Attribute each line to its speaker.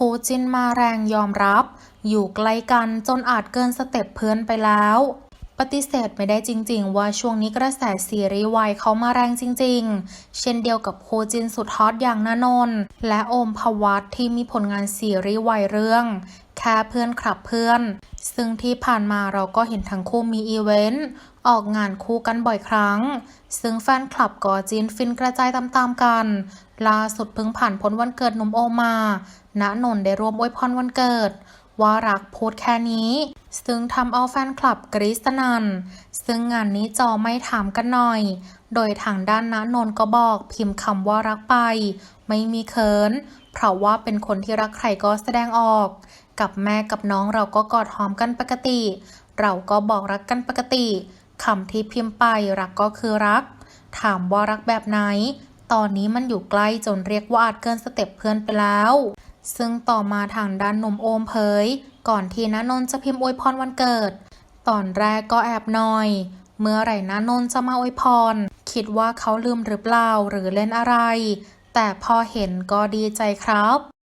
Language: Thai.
Speaker 1: คูจินมาแรงยอมรับ อยู่ใกล้กันจนอาจเกินสเต็ปเพื่อนไปแล้ว ปฏิเสธไม่ได้จริง ๆ ว่าช่วงนี้กระแสซีรีส์วายเขามาแรงจริง ๆ เช่นเดียวกับโคจินสุดฮอตอย่างนานนและโอมพวัตที่มีผลงานซีรีส์วายเรื่องแค่เพื่อนขับเพื่อน ซึ่งที่ผ่านมาเราก็เห็นทั้งคู่มีอีเวนต์ ออกงานคู่กันบ่อยครั้ง ซึ่งแฟนคลับก็จีนฟินกระจายตามๆกัน ล่าสุดเพิ่งผ่านพ้นวันเกิดหนุ่มโอมา ณนนท์ได้ร่วมอวยพรวันเกิด ว่ารักโพสแค่นี้ ซึ่งทำเอาแฟนคลับกรี๊ดสนันซึ่งงานนี้จอไม่ถามกันหน่อย โดยทางด้านณนน์ก็บอกพิมพ์คำว่ารักไป ไม่มีเขิน เพราะว่าเป็นคนที่รักใครก็แสดงออก กับแม่กับน้องเราก็กอดหอมกันปกติ เราก็บอกรักกันปกติคำที่พิมพ์ไปรักก็คือรัก ถามว่ารักแบบไหน ตอนนี้มันอยู่ใกล้จนเรียกว่าอาจเกินสเต็ปเพื่อนไปแล้ว ซึ่งต่อมาทางด้านหนุ่มโอมเผย ก่อนที่ณนนท์จะพิมพ์อวยพรวันเกิด ตอนแรกก็แอบหน่อย เมื่อไหร่ณนนท์จะมาอวยพร คิดว่าเขาลืมหรือเปล่าหรือเล่นอะไร แต่พอเห็นก็ดีใจครับ